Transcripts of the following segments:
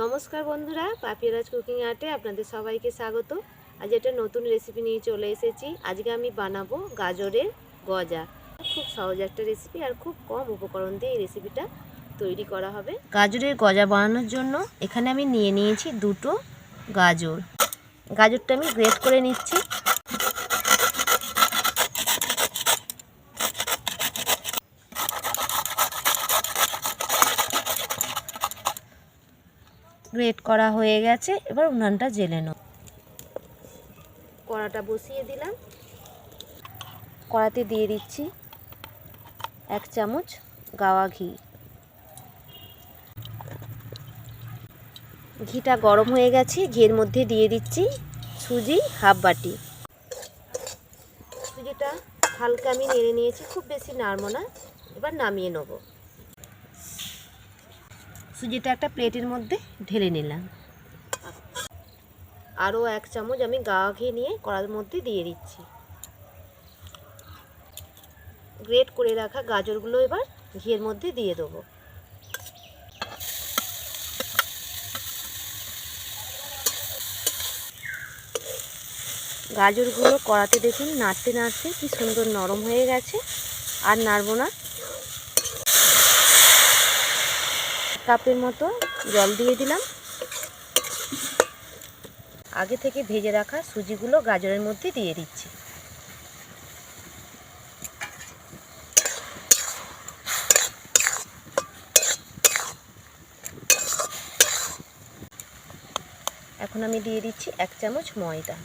নমস্কার বন্ধুরা পাপিয়ারাজ কুকিং আর্টে আপনাদের সবাইকে স্বাগত। আজ একটা নতুন রেসিপি নিয়ে চলে এসেছি। আজকে আমি বানাবো গাজরের গজা। খুব সহজ একটা রেসিপি আর খুব কম উপকরণ দিয়ে এই রেসিপিটা তৈরি করা হবে। গাজরের গজা বানানোর জন্য এখানে আমি নিয়ে নিয়েছি দুটো গাজর। গাজরটা আমি গ্রেট করে নিচ্ছি। গ্রেট করা হয়ে গেছে, এবার উনানটা জেলে নেব। কড়াটা বসিয়ে দিলাম। কড়াতে দিয়ে দিচ্ছি এক চামচ গাওয়া ঘি। ঘিটা গরম হয়ে গেছে ঘিয়ের মধ্যে দিয়ে দিচ্ছি সুজি হাফ বাটি। সুজিটা হালকা আমি নেড়ে নিয়েছি, খুব বেশি নাড়বো না, এবার নামিয়ে নেব। সুজিটা একটা প্লেটের মধ্যে ঢেলে নিলাম। আরও এক চামচ আমি গাওয়া ঘি নিয়ে কড়ার মধ্যে দিয়ে দিচ্ছি। গ্রেট করে রাখা গাজরগুলো এবার ঘিয়ের মধ্যে দিয়ে দেবো। গাজরগুলো কড়াতে দেখুন নাড়তে নাড়তে কি সুন্দর নরম হয়ে গেছে। আর নাড়বো না। কাপের মতো জল দিয়ে দিলাম। আগে থেকে ভেজে রাখা সুজিগুলো গাজরের মধ্যে দিয়ে দিচ্ছি। এখন আমি দিয়ে দিচ্ছি এক চামচ ময়দা।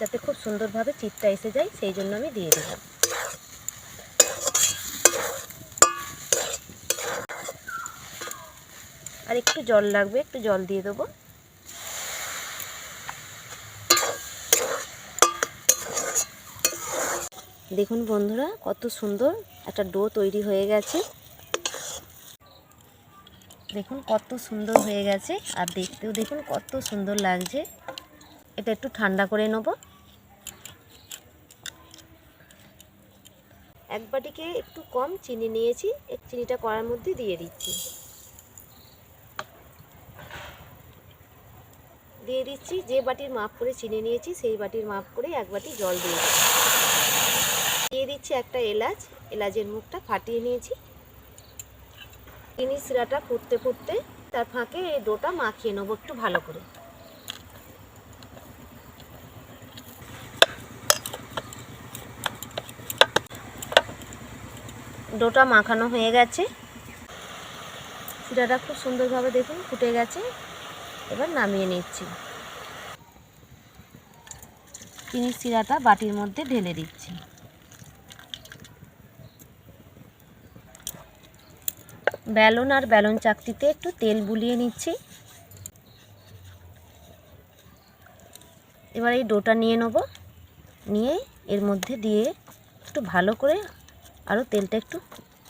যাতে খুব সুন্দরভাবে চিটটা এসে যায়, সেই জন্য আমি দিয়ে দিলাম। আর একটু জল লাগবে, একটু জল দিয়ে দেবো। দেখুন বন্ধুরা, কত সুন্দর একটা ডো তৈরি হয়ে গেছে। দেখুন কত সুন্দর হয়ে গেছে, আর দেখতেও দেখুন কত সুন্দর লাগছে। এটা একটু ঠান্ডা করে নেব। এক বাটিকে একটু কম চিনি নিয়েছি, এক চিনিটা কড়ার মধ্যে দিয়ে দিচ্ছি। দিয়ে দিচ্ছি। যে বাটির মাপ করে চিনি নিয়েছি, সেই বাটির মাপ করে এক বাটি জল দিয়ে দিয়ে দিচ্ছি একটা এলাচ। এলাচের মুখটা ফাটিয়ে নিয়েছি। চিনি শিরাটা ফুটতে ফুটতে তার ফাঁকে এই ডোটা মাখিয়ে নেব একটু ভালো করে। ডোটা মাখানো হয়ে গেছে। সিরাটা খুব সুন্দরভাবে দেখুন ফুটে গেছে। এবার নামিয়ে নিচ্ছি। চিনির শিরাটা বাটির মধ্যে ঢেলে দিচ্ছি। ব্যালন আর ব্যালন চাকতিতে একটু তেল বুলিয়ে নিচ্ছি। এবার এই ডোটা নিয়ে নেব। নিয়ে এর মধ্যে দিয়ে একটু ভালো করে আরও তেলটা একটু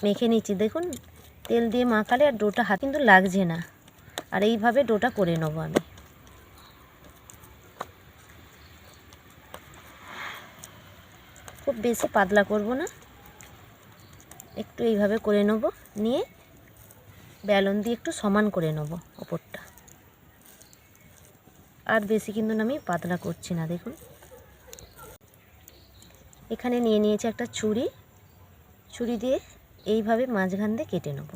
মেখে নিচ্ছি। দেখুন, তেল দিয়ে মাখালে আর ডোটা হাত কিন্তু লাগছে না। আর এইভাবে ডোটা করে নেব আমি। খুব বেশি পাতলা করব না। একটু এইভাবে করে নেব, নিয়ে ব্যালন দিয়ে একটু সমান করে নেব ওপরটা। আর বেশি কিন্তু আমি পাতলা করছি না, দেখুন। এখানে নিয়ে নিয়েছি একটা ছুরি। ছুরি দিয়ে এইভাবে মাঝখান দিয়ে কেটে নেব।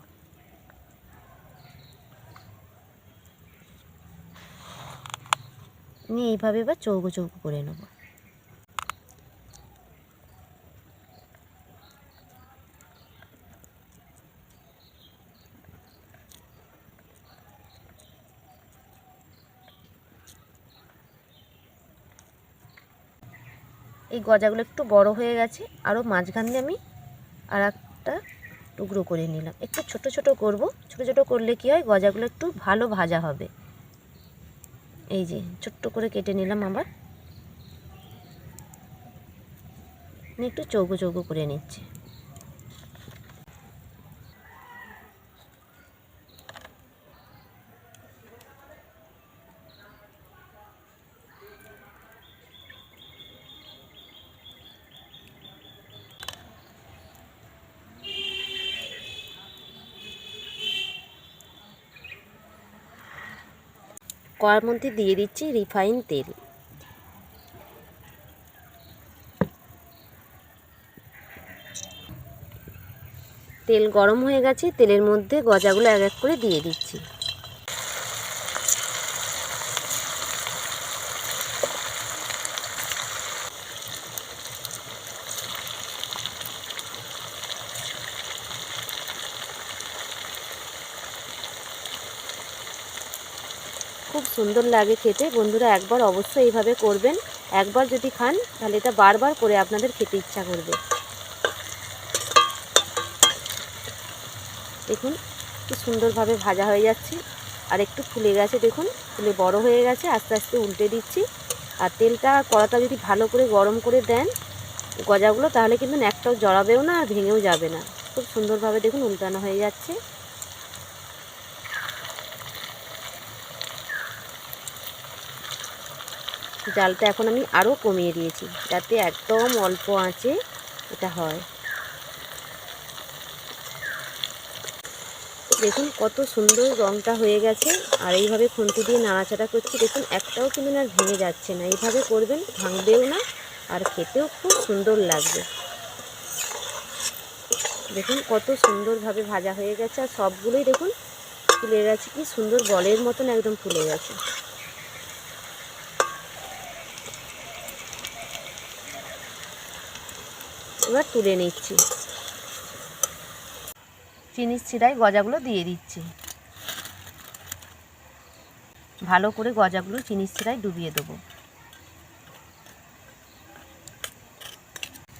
নিয়ে এইভাবে এবার চৌকো চৌকো করে নেব। এই গজাগুলো একটু বড় হয়ে গেছে আরও মাঝখান দিয়ে আমি আর একটা টুকরো করে নিলাম। একটু ছোট ছোট করব, ছোট ছোট করলে কি হয়, গজাগুলো একটু ভালো ভাজা হবে। এই যে ছোট্ট করে কেটে নিলাম আবার। একটু চৌকো চৌকো করে নিচ্ছে। কড়ার মধ্যে দিয়ে দিচ্ছি রিফাইন তেল। তেল গরম হয়ে গেছে, তেলের মধ্যে গজাগুলো এক এক করে দিয়ে দিচ্ছি। খুব সুন্দর লাগে খেতে। বন্ধুরা একবার অবশ্যই এইভাবে করবেন। একবার যদি খান, তাহলে এটা বারবার করে আপনাদের খেতে ইচ্ছা করবে। দেখুন, কি সুন্দরভাবে ভাজা হয়ে যাচ্ছে। আর একটু ফুলে গেছে, দেখুন, ফুলে বড় হয়ে গেছে। আস্তে আস্তে উল্টে দিচ্ছি। আর তেলটা, কড়াটা যদি ভালো করে গরম করে দেন গজাগুলো, তাহলে কিন্তু একটাও জড়াবেও না আর ভেঙেও যাবে না। খুব সুন্দরভাবে দেখুন উল্টানো হয়ে যাচ্ছে। জালটা এখন আমি আরও কমিয়ে দিয়েছি, যাতে একদম অল্প আঁচে এটা হয়। দেখুন কত সুন্দর রঙটা হয়ে গেছে, আর এইভাবে খুন্তি দিয়ে নাড়াচাড়া করছি, দেখুন একটাও কিন্তু না ভেঙে যাচ্ছে না। এইভাবে করবেন, ভাঙবেও না, আর খেতেও খুব সুন্দর লাগবে। দেখুন কত সুন্দরভাবে ভাজা হয়ে গেছে, আর সবগুলোই দেখুন ফুলে গেছে, কি সুন্দর বলের মতন একদম ফুলে গেছে। এবার তুলে নিচ্ছি। চিনির শিরায় গজাগুলো দিয়ে দিচ্ছি। ভালো করে গজাগুলো চিনির শিরায় ডুবিয়ে দেবো।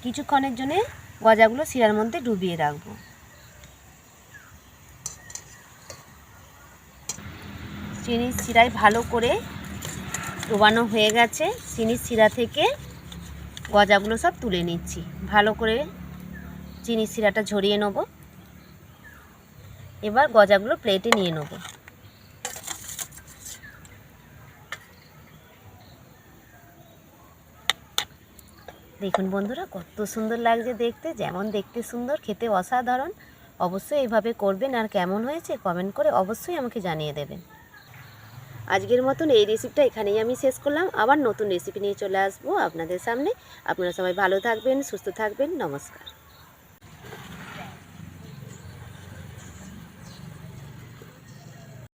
কিছুক্ষণের জন্যে গজাগুলো শিরার মধ্যে ডুবিয়ে রাখব। চিনির শিরায় ভালো করে ডোবানো হয়ে গেছে। চিনির শিরা থেকে গজাগুলো সব তুলে নিচ্ছি। ভালো করে চিনি শিরাটা ঝরিয়ে নেব। এবার গজাগুলো প্লেটে নিয়ে নেব। দেখুন বন্ধুরা, কত সুন্দর লাগছে দেখতে। যেমন দেখতে সুন্দর, খেতে অসাধারণ। অবশ্যই এইভাবে করবেন আর কেমন হয়েছে কমেন্ট করে অবশ্যই আমাকে জানিয়ে দেবেন। আজকের মতন এই রেসিপিটা এখানেই আমি শেষ করলাম। আবার নতুন রেসিপি নিয়ে চলে আসব আপনাদের সামনে। আপনারা সবাই ভালো থাকবেন, সুস্থ থাকবেন। নমস্কার।